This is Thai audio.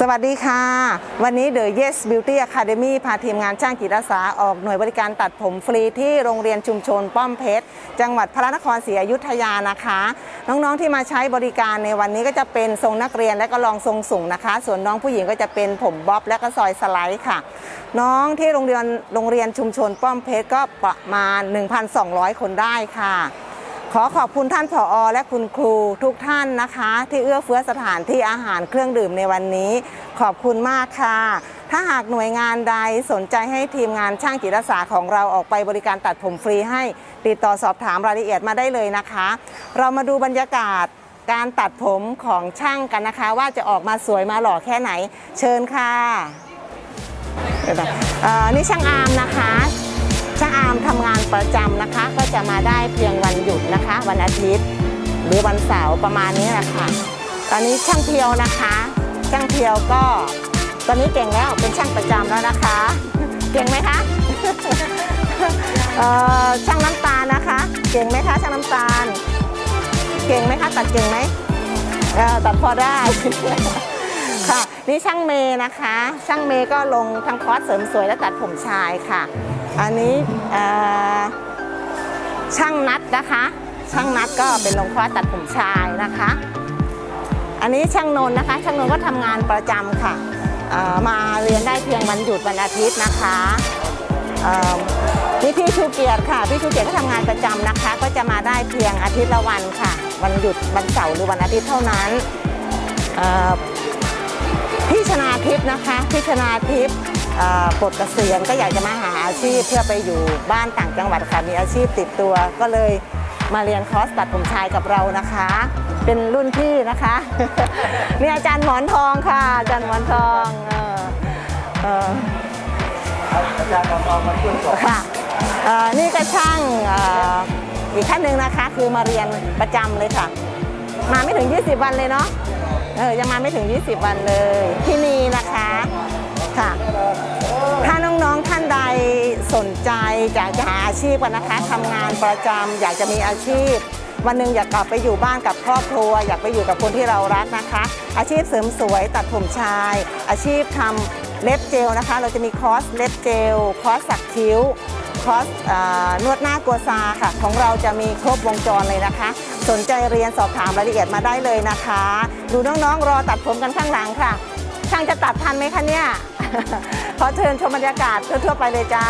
สวัสดีค่ะ วันนี้ The Yes Beauty Academy พาทีมงานช่างจิตอาสาออกหน่วยบริการตัดผมฟรีที่โรงเรียนชุมชนป้อมเพชร จังหวัดพระนครศรีอยุธยานะคะ น้องๆที่มาใช้บริการในวันนี้ก็จะเป็นทรงนักเรียนและก็รองทรงสูงนะคะ ส่วนน้องผู้หญิงก็จะเป็นผมบ๊อบและก็ซอยสไลด์ค่ะ น้องที่โรงเรียนโรงเรียนชุมชนป้อมเพชรก็ประมาณ 1,200 คนได้ค่ะ ขอขอบคุณท่านผอและคุณครูทุกท่านนะคะ ที่เอื้อเฟื้อสถานที่อาหารเครื่องดื่มในวันนี้ ขอบคุณมากค่ะ ถ้าหากหน่วยงานใดสนใจให้ทีมงานช่างจิตอาสาของเราออกไปบริการตัดผมฟรีให้ติดต่อสอบถามรายละเอียดมาได้เลยนะคะ เรามาดูบรรยากาศการตัดผมของช่างกันนะคะ ว่าจะออกมาสวยมาหล่อแค่ไหน เชิญค่ะะนี่ช่างอาร์มนะคะ ช่างอาร์มทำงานประจำนะคะ ก็จะมาได้เพียงวันหยุดนะคะ วันอาทิตย์ หรือวันเสาร์ประมาณนี้แหละค่ะ ตอนนี้ช่างเพียวนะคะ ช่างเพียวก็ ตอนนี้เก่งแล้วเป็นช่างประจำแล้วนะคะ เก่งไหมคะเออช่างน้ำตาลนะคะ เก่งไหมคะช่างน้ำตาล เก่งไหมคะตัดเก่งไหมตัดพอได้ค่ะนี่ช่างเมย์นะคะ ช่างเมย์ก็ลงทั้งคอร์สเสริมสวยและตัดผมชายค่ะ อันนี้ช่างนัดนะคะ ช่างนัดก็เป็นลงคอตัดผมชายนะคะ อันนี้ช่างนนนะคะ ช่างนนก็ทำงานประจำค่ะมาเรียนได้เพียงวันหยุดวันอาทิตย์นะคะนี่พี่ชูเกียรติค่ะ พี่ชูเกียรติก็ทำงานประจำนะคะ ก็จะมาได้เพียงอาทิตย์ละวันค่ะ วันหยุดวันเสาร์หรือวันอาทิตย์เท่านั้นพี่ชนาทิพย์นะคะพี่ชนาทิพย์ ปลดเกษียณก็อยากจะมาหาอาชีพเพื่อไปอยู่บ้านต่างจังหวัดค่ะมีอาชีพติดตัว ก็เลยมาเรียนคอร์สตัดผมชายกับเรานะคะ เป็นรุ่นพี่นะคะนี่อาจารย์หมอนทองค่ะ อาจารย์หมอนทองอาจารย์หมาเอามาช่วยสอนค่ะนี่ก็ช่างอีกท่านหนึ่งนะคะ คือมาเรียนประจำเลยค่ะ มาไม่ถึง 20 วันเลยเนาะเออยังมาไม่ถึง 20 วันเลย ที่นี่นะคะ ค่ะ ถ้าน้องๆท่านใดสนใจอยากจะหาอาชีพกันนะคะทำงานประจำอยากจะมีอาชีพ วันหนึ่งอยากกลับไปอยู่บ้านกับครอบครัว อยากไปอยู่กับคนที่เรารักนะคะ อาชีพเสริมสวยตัดผมชาย อาชีพทำเล็บเจลนะคะ เราจะมีคอร์สเล็บเจลคอร์สสักคิ้วคอร์สนวดหน้ากัวซาค่ะ ของเราจะมีครบวงจรเลยนะคะ สนใจเรียนสอบถามรายละเอียดมาได้เลยนะคะ ดูน้องๆรอตัดผมกันข้างหลังค่ะช่างจะตัดทันไหมคะเนี่ย ขอเชิญชมบรรยากาศทั่วๆไปเลยจ้า